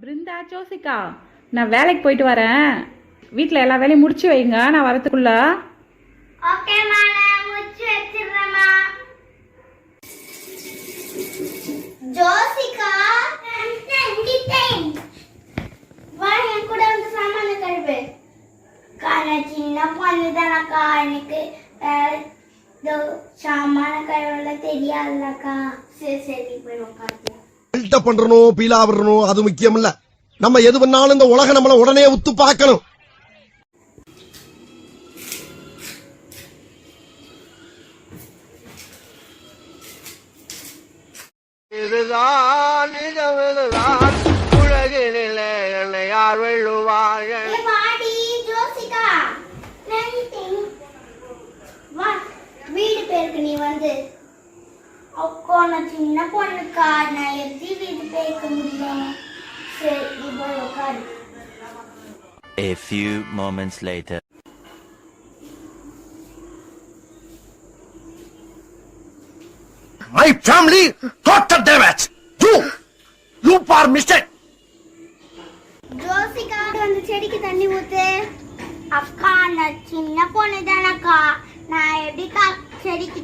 பிருந்தா ஜோசிகா நான் வேலைக்கு போயிட்டு வரேன். வீட்டில் எல்லா வேலையும் முடிச்சு வைங்க நான் வரத்துக்குள்ள நான் முடிச்சு வா என் கூட வந்து சாமான கழுவு. கால சின்ன பொண்ணு தானக்கா எனக்கு சாமான கழுவுல தெரியாதுலக்கா. சரி சரி போய் உட்காந்து பில்டப் பண்றணும் பீலா வரணும் அது முக்கியம் இல்ல நம்ம எது பண்ணாலும் இந்த உலகம் நம்மள உடனே உத்து பார்க்கணும். இதுதான் இதுதான் உலகினிலே என்னை யார் வீடு பேருக்கு நீ வந்து. அக்கா நான் சின்ன பொண்ணுக்கா நான் எப்படி வீடு பேர்க்க முடியும் சரி நீ போய் உட்காரு A few moments later. My family total damage you you for mistake Josika வந்து செடிக்கு தண்ணி ஊத்து அக்கா நான் சின்ன பொண்ணு தானக்கா நான் எப்படிக்கா செடிக்கு